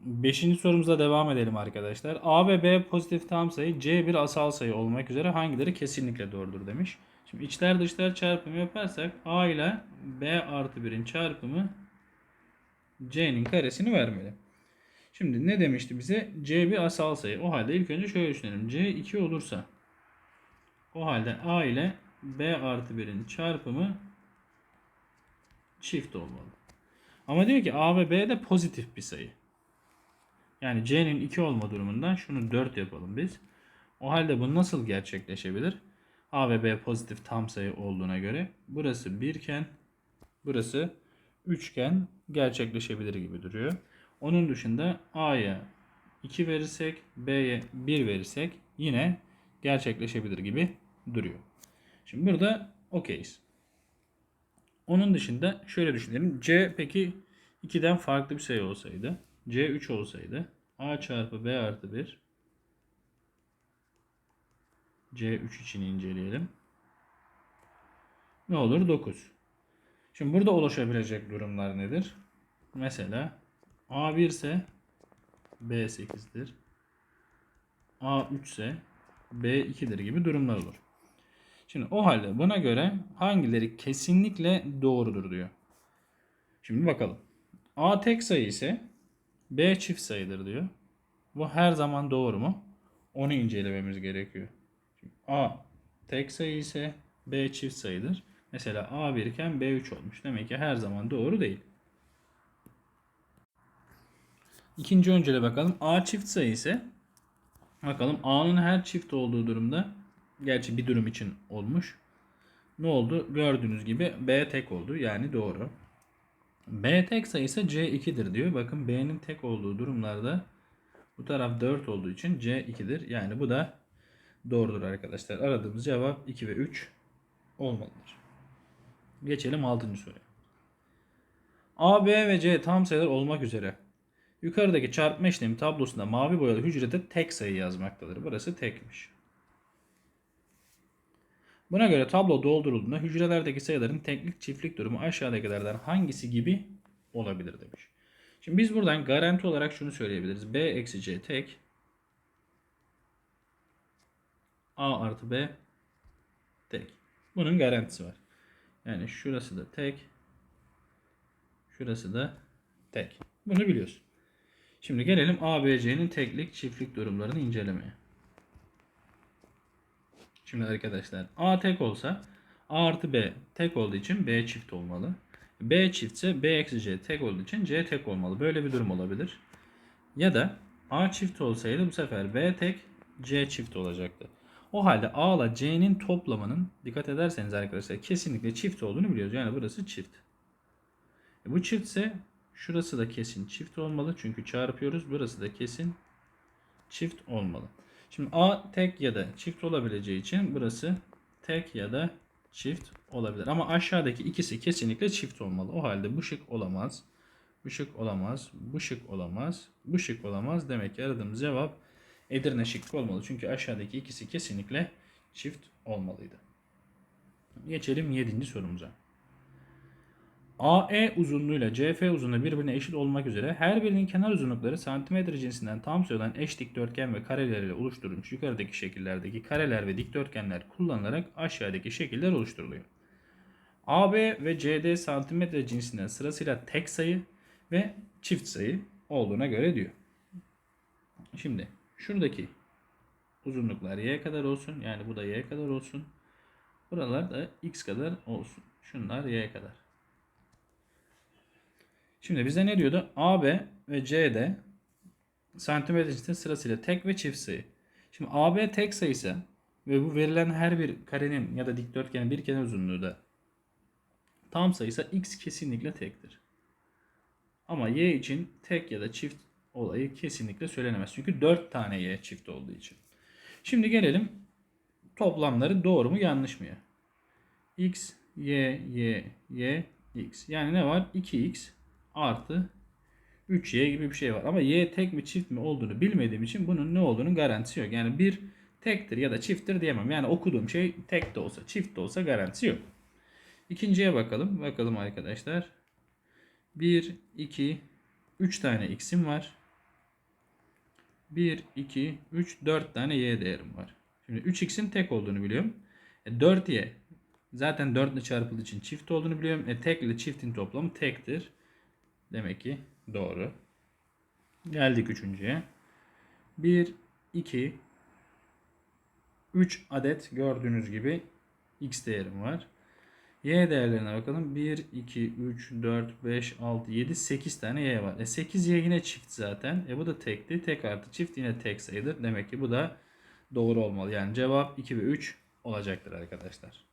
Beşinci sorumuza devam edelim arkadaşlar. A ve B pozitif tam sayı, C bir asal sayı olmak üzere hangileri kesinlikle doğrudur demiş. Şimdi içler dışlar çarpımı yaparsak A ile B artı 1'in çarpımı C'nin karesini vermeli. Şimdi ne demişti bize? C bir asal sayı. O halde ilk önce şöyle düşünelim. C 2 olursa o halde A ile B artı 1'in çarpımı çift olmalı. Ama diyor ki A ve B de pozitif bir sayı. Yani C'nin 2 olma durumundan şunu 4 yapalım biz. O halde bu nasıl gerçekleşebilir? A ve B pozitif tam sayı olduğuna göre burası 1 iken burası 3 iken gerçekleşebilir gibi duruyor. Onun dışında A'ya 2 verirsek B'ye 1 verirsek yine gerçekleşebilir gibi duruyor. Şimdi burada okeyiz. Onun dışında şöyle düşünelim. C peki 2'den farklı bir sayı olsaydı. C 3 olsaydı. A çarpı B artı 1. C3 için inceleyelim. Ne olur? 9. Şimdi burada oluşabilecek durumlar nedir? Mesela A1 ise B 8'dir. A3 ise B2'dir gibi durumlar olur. Şimdi o halde buna göre hangileri kesinlikle doğrudur diyor. Şimdi bakalım. A tek sayı ise B çift sayıdır diyor. Bu her zaman doğru mu? Onu incelememiz gerekiyor. A tek sayı ise B çift sayıdır. Mesela A1 iken B3 olmuş. Demek ki her zaman doğru değil. İkinci öncele bakalım. A çift sayı ise bakalım A'nın her çift olduğu durumda gerçi bir durum için olmuş. Ne oldu? Gördüğünüz gibi B tek oldu. Yani doğru. B tek sayı ise C2'dir diyor. Bakın B'nin tek olduğu durumlarda bu taraf 4 olduğu için C2'dir. Yani bu da doğrudur arkadaşlar. Aradığımız cevap 2 ve 3 olmalıdır. Geçelim 6. soruya. A, B ve C tam sayılar olmak üzere yukarıdaki çarpma işlemi tablosunda mavi boyalı hücrede tek sayı yazmaktadır. Burası tekmiş. Buna göre tablo doldurulduğunda hücrelerdeki sayıların teklik çiftlik durumu aşağıdakilerden hangisi gibi olabilir demiş. Şimdi biz buradan garanti olarak şunu söyleyebiliriz. B eksi C tek. A artı B tek. Bunun garantisi var. Yani şurası da tek. Şurası da tek. Bunu biliyorsun. Şimdi gelelim A, B, C'nin teklik çiftlik durumlarını incelemeye. Şimdi arkadaşlar A tek olsa A artı B tek olduğu için B çift olmalı. B çiftse B eksi C tek olduğu için C tek olmalı. Böyle bir durum olabilir. Ya da A çift olsaydı bu sefer B tek C çift olacaktı. O halde A ile C'nin toplamının dikkat ederseniz arkadaşlar kesinlikle çift olduğunu biliyoruz. Yani burası çift. E bu çiftse şurası da kesin çift olmalı. Çünkü çarpıyoruz. Burası da kesin çift olmalı. Şimdi A tek ya da çift olabileceği için burası tek ya da çift olabilir. Ama aşağıdaki ikisi kesinlikle çift olmalı. O halde bu şık olamaz. Bu şık olamaz. Bu şık olamaz. Bu şık olamaz. Demek ki aradığımız cevap Edirne şıkkı olmalı. Çünkü aşağıdaki ikisi kesinlikle çift olmalıydı. Geçelim 7. sorumuza. AE uzunluğuyla CF uzunluğu birbirine eşit olmak üzere her birinin kenar uzunlukları santimetre cinsinden tam sayı olan eş dikdörtgen ve kareler ile oluşturulmuş yukarıdaki şekillerdeki kareler ve dikdörtgenler kullanılarak aşağıdaki şekiller oluşturuluyor. AB ve CD santimetre cinsinden sırasıyla tek sayı ve çift sayı olduğuna göre diyor. Şimdi şuradaki uzunluklar y kadar olsun. Yani bu da y kadar olsun. Buralar da x kadar olsun. Şunlar y kadar. Şimdi bize ne diyordu? AB ve CD santimetre cinsinden sırasıyla tek ve çift sayı. Şimdi AB tek sayısı ve bu verilen her bir karenin ya da dikdörtgenin bir kenar uzunluğu da tam sayısa x kesinlikle tektir. Ama y için tek ya da çift olayı kesinlikle söylenemez. Çünkü 4 tane y çift olduğu için. Şimdi gelelim toplamları doğru mu yanlış mı ya? x, y, y, y, x. Yani ne var? 2x artı 3y gibi bir şey var. Ama y tek mi çift mi olduğunu bilmediğim için bunun ne olduğunu garantisi yok. Yani bir tektir ya da çifttir diyemem. Yani okuduğum şey tek de olsa çift de olsa garantisi yok. İkinciye bakalım. Bakalım arkadaşlar. 1, 2, 3 tane x'im var. 1, 2, 3, 4 tane y değerim var. Şimdi 3x'in tek olduğunu biliyorum. E, 4y zaten 4 ile çarpıldığı için çift olduğunu biliyorum. E, tek ile çiftin toplamı tektir. Demek ki doğru. Geldik üçüncüye. 1, 2, 3 adet gördüğünüz gibi x değerim var. Y değerlerine bakalım. 1, 2, 3, 4, 5, 6, 7, 8 tane Y var. E 8 Y yine çift zaten. E bu da tekti. Tek artı çift yine tek sayıdır. Demek ki bu da doğru olmalı. Yani cevap 2 ve 3 olacaktır arkadaşlar.